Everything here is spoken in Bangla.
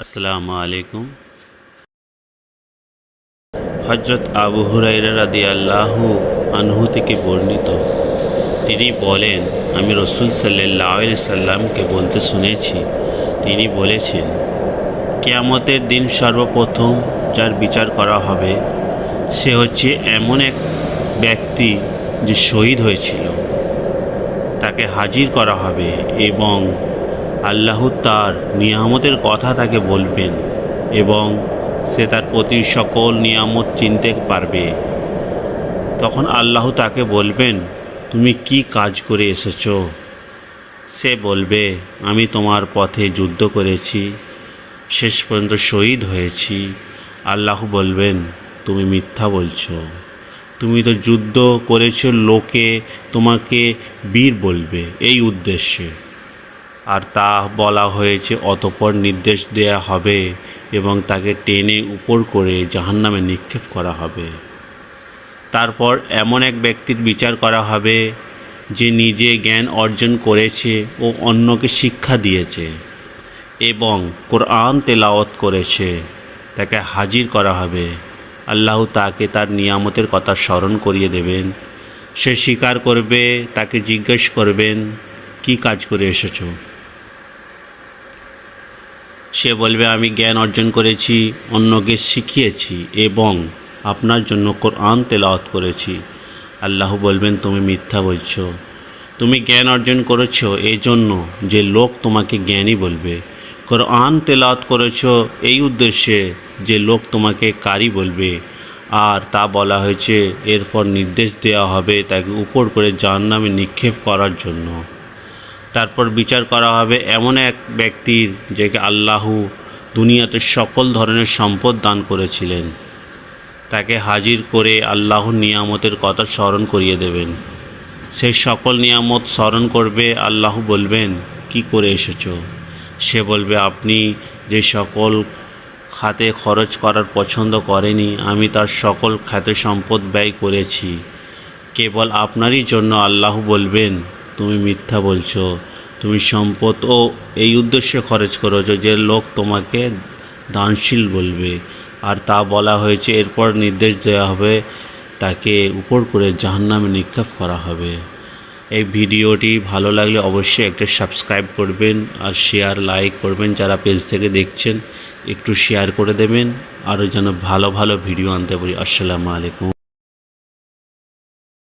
আসসালামু আলাইকুম। হজরত আবু হুরাইরা রাদি আল্লাহু আনহু থেকে বর্ণিত। তিনি বলেন, আমি রসুল সাল্লাহ সাল্লামকে বলতে শুনেছি। তিনি বলেছেন, কেয়ামতের দিন সর্বপ্রথম যার বিচার করা হবে, সে হচ্ছে এমন এক ব্যক্তি যে শহীদ হয়েছিল। তাকে হাজির করা হবে এবং আল্লাহ তার নিয়ামতের কথা তাকে বলবেন এবং সে তার প্রতি সকল নিয়ামত চিনতে পারবে। তখন আল্লাহ তাকে বলবেন, তুমি কি কাজ করে এসেছ? সে বলবে, আমি তোমার পথে যুদ্ধ করেছি, শেষ পর্যন্ত শহীদ হয়েছি। আল্লাহ বলবেন, তুমি মিথ্যা বলছো। তুমি তো যুদ্ধ করেছ লোকে তোমাকে বীর বলবে। এই উদ্দেশ্যে। আর তা বলা হয়েছে, অতপর নির্দেশ দেয়া হবে এবং তাকে টেনে উপর করে জাহান্নামে নিক্ষেপ করা হবে। তারপর এমন এক ব্যক্তির বিচার করা হবে, যে নিজে জ্ঞান অর্জন করেছে ও অন্যকে শিক্ষা দিয়েছে এবং কোরআন তেলাওয়াত করেছে। তাকে হাজির করা হবে। আল্লাহ তাকে তার নিয়ামতের কথা স্মরণ করিয়ে দেবেন। সে স্বীকার করবে, তাকে জিজ্ঞেস করবেন, কি কাজ করে এসেছ? সে বলবে, আমি জ্ঞান অর্জন করেছি, অন্যকে শিখিয়েছি এবং আপনার জন্য কোরআন তেলাওয়াত করেছি। আল্লাহ বলবেন, তুমি মিথ্যা বলছো। তুমি জ্ঞান অর্জন করেছ এই জন্য যে লোক তোমাকে জ্ঞানী বলবে। কোরআন তেলাওয়াত করেছ, এই উদ্দেশ্যে যে লোক তোমাকে কারি বলবে। আর তা বলা হয়েছে, এরপর নির্দেশ দেওয়া হবে তাকে উপর করে জাহান্নামে নিক্ষেপ করার জন্য। তারপর বিচার করা হবে এমন এক ব্যক্তির যাকে আল্লাহ দুনিয়াতে সকল ধরনের সম্পদ দান করেছিলেন। তাকে হাজির করে আল্লাহর নিয়ামতের কথা স্মরণ করিয়ে দেবেন। সে সকল নিয়ামত স্মরণ করবে, আল্লাহ বলবেন, কি করে এসেছ? সে বলবে, আপনি যে সকল খাতে খরচ করার পছন্দ করেনি, আমি তার সকল খাতে সম্পদ ব্যয় করেছি। কেবল আপনারই জন্য আল্লাহ বলবেন তুমি মিথ্যা বলছো, তুমি সম্পদ ও এই উদ্দেশ্যে খরচ করেছ যে লোক তোমাকে দানশীল বলবে। আর তা বলা হয়েছে, এরপর নির্দেশ দেওয়া হবে, তাকে উপর করে জাহান্নামে নিক্ষেপ করা হবে। এই ভিডিওটি ভালো লাগলে অবশ্যই একটা সাবস্ক্রাইব করবেন আর শেয়ার, লাইক করবেন যারা পেজ থেকে দেখছেন, একটু শেয়ার করে দেবেন। আরও যেন ভালো ভালো ভিডিও আনতে পারি। আসসালামু আলাইকুম।